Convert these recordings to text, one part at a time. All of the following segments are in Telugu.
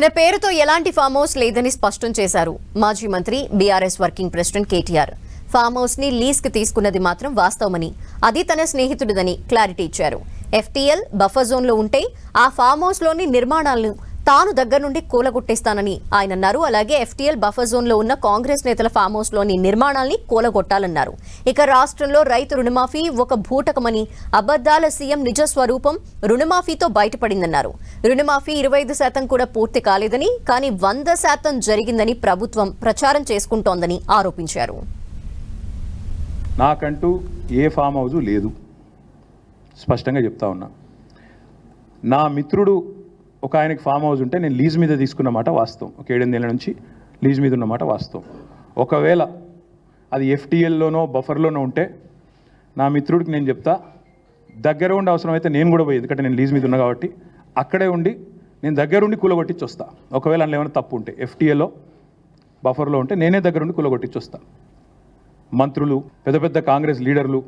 తన పేరుతో ఎలాంటి ఫామ్ హౌస్ లేదని స్పష్టం చేశారు. మాజీ మంత్రి BRS working president KTR. Farm హౌస్ని లీజ్కి తీసుకున్నది మాత్రం వాస్తవమని అది తన స్నేహితుడిదని క్లారిటీ ఇచ్చారు. ఎఫ్టీఎల్ బఫర్ జోన్లో ఉంటే ఆ ఫామ్ హౌస్లోని నిర్మాణాలను తాను దగ్గర నుండి కూలగొట్టేస్తానని ఆయన అన్నారు. అలాగే ఎఫ్టీఎల్ బఫర్ జోన్లో ఉన్న కాంగ్రెస్ నేతల ఫామ్ హౌస్లోని నిర్మాణాల్ని కూలగొట్టాలన్నారు. ఇక రాష్ట్రంలో రైతు రుణమాఫీ ఒక భూటకమని అబద్దాల సీఎం నిజ స్వరూపం రుణమాఫీతో బయటపడిందన్నారు. రుణమాఫీ ఇరవై ఐదు శాతం కూడా పూర్తి కాలేదని కానీ వంద శాతం జరిగిందని ప్రభుత్వం ప్రచారం చేసుకుంటోందని ఆరోపించారు. నాకంటూ ఏ ఫామ్ హౌస్ లేదు. స్పష్టంగా చెప్తా ఉన్నా. నా మిత్రుడు ఒక ఆయనకి ఫామ్ హౌస్ ఉంటే నేను లీజ్ మీద తీసుకున్న మాట వాస్తవం. ఒక ఏడెనిమిదేళ్ళ నుంచి లీజ్ మీద ఉన్న మాట వాస్తవం. ఒకవేళ అది ఎఫ్టీఎల్లోనో బఫర్లోనో ఉంటే నా మిత్రుడికి నేను చెప్తా దగ్గర ఉండి అవసరమైతే నేను కూడా పోయి ఎందుకంటే నేను లీజ్ మీద ఉన్నా కాబట్టి అక్కడే ఉండి నేను దగ్గర ఉండి కూలగొట్టించి వస్తా. ఒకవేళ అందులో ఏమైనా తప్పు ఉంటే ఎఫ్టీఏలో బఫర్లో ఉంటే నేనే దగ్గర ఉండి కూలగొట్టించి వస్తా. మంత్రులు పెద్ద పెద్ద కాంగ్రెస్ లీడర్లు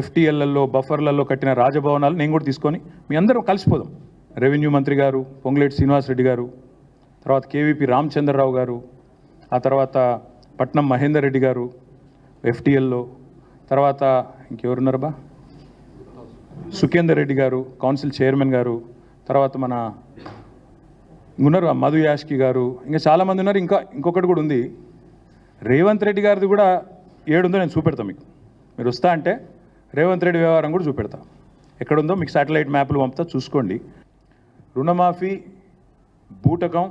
ఎఫ్టీఎల్లలో బఫర్లలో కట్టిన రాజభవనాలు నేను కూడా తీసుకొని మీ అందరం కలిసిపోదాం. రెవెన్యూ మంత్రి గారు పొంగులేటి శ్రీనివాసరెడ్డి గారు తర్వాత కేవీపీ రామచంద్రరావు గారు ఆ తర్వాత పట్నం మహేందర్ రెడ్డి గారు ఎఫ్టీఎల్లో తర్వాత ఇంకెవరున్నారు బా? సుఖేందర్ రెడ్డి గారు కౌన్సిల్ చైర్మన్ గారు తర్వాత మన ఉన్నారు మధు యాష్కి గారు ఇంకా చాలామంది ఉన్నారు. ఇంకా ఇంకొకటి కూడా ఉంది. రేవంత్ రెడ్డి గారిది కూడా ఏడుందో నేను చూపెడతా మీకు. మీరు వస్తా అంటే రేవంత్ రెడ్డి వ్యవహారం కూడా చూపెడతా. ఎక్కడుందో మీకు శాటిలైట్ మ్యాప్లు పంపుతా చూసుకోండి. రుణమాఫీ బూటకం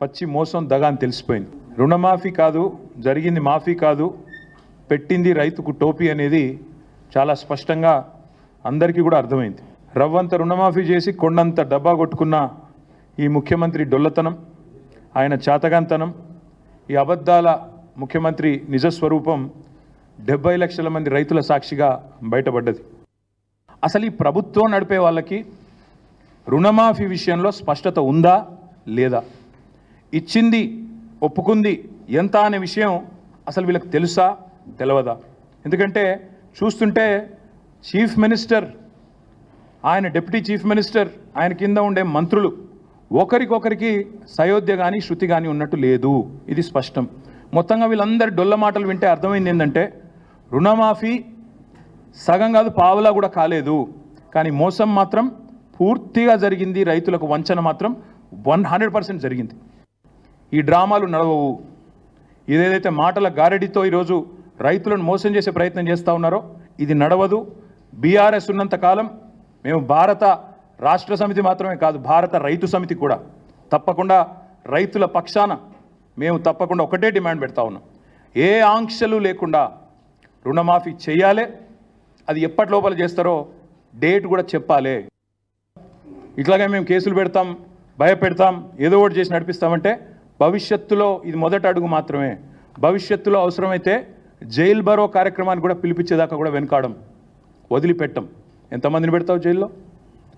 పచ్చి మోసం దగా అని తెలిసిపోయింది. రుణమాఫీ కాదు జరిగింది మాఫీ కాదు పెట్టింది రైతుకు టోపీ అనేది చాలా స్పష్టంగా అందరికీ కూడా అర్థమైంది. రవ్వంత రుణమాఫీ చేసి కొండంత డబ్బా కొట్టుకున్న ఈ ముఖ్యమంత్రి డొల్లతనం ఆయన చాతగాంతనం ఈ అబద్ధాల ముఖ్యమంత్రి నిజస్వరూపం డెబ్బై లక్షల మంది రైతుల సాక్షిగా బయటపడ్డది. అసలు ఈ ప్రభుత్వం నడిపే వాళ్ళకి రుణమాఫీ విషయంలో స్పష్టత ఉందా లేదా? ఇచ్చింది ఒప్పుకుంది ఎంత అనే విషయం అసలు వీళ్ళకి తెలుసా? తెలియదా ఎందుకంటే చూస్తుంటే చీఫ్ మినిస్టర్ ఆయన డిప్యూటీ చీఫ్ మినిస్టర్ ఆయన కింద ఉండే మంత్రులు ఒకరికొకరికి సయోధ్య కానీ శృతి కానీ ఉన్నట్టు లేదు. ఇది స్పష్టం. మొత్తంగా వీళ్ళందరి డొల్ల మాటలు వింటే అర్థమైంది ఏంటంటే రుణమాఫీ సగం కాదు పావులా కూడా కాలేదు. కానీ మోసం మాత్రం పూర్తిగా జరిగింది. రైతులకు వంచన మాత్రం వన్ హండ్రెడ్ పర్సెంట్ జరిగింది. ఈ డ్రామాలు నడవవు. ఇదేదైతే మాటల గారడితో ఈరోజు రైతులను మోసం చేసే ప్రయత్నం చేస్తూ ఉన్నారో ఇది నడవదు. బీఆర్ఎస్ ఉన్నంత కాలం మేము భారత రాష్ట్ర సమితి మాత్రమే కాదు భారత రైతు సమితి కూడా. తప్పకుండా రైతుల పక్షాన మేము తప్పకుండా ఒకటే డిమాండ్ పెడతా ఉన్నాం. ఏ ఆంక్షలు లేకుండా రుణమాఫీ చేయాలి. అది ఎప్పటి లోపల చేస్తారో డేట్ కూడా చెప్పాలి. ఇట్లాగే మేము కేసులు పెడతాం భయపెడతాం ఏదో ఒకటి చేసి నడిపిస్తామంటే భవిష్యత్తులో ఇది మొదటి అడుగు మాత్రమే. భవిష్యత్తులో అవసరమైతే జైల్ బరో కార్యక్రమాన్ని కూడా పిలిపించేదాకా కూడా వెనకాడం వదిలిపెట్టం. ఎంతమందిని పెడతావు జైల్లో?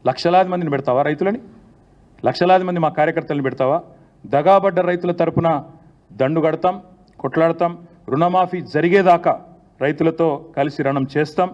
లక్షలాది మందిని పెడతావా రైతులని? లక్షలాది మంది మా కార్యకర్తలను పెడతావా? దగాబడ్డ రైతుల తరపున దండు కడతాం కొట్లాడతాం రుణమాఫీ జరిగేదాకా రైతులతో కలిసి రణం చేస్తాం.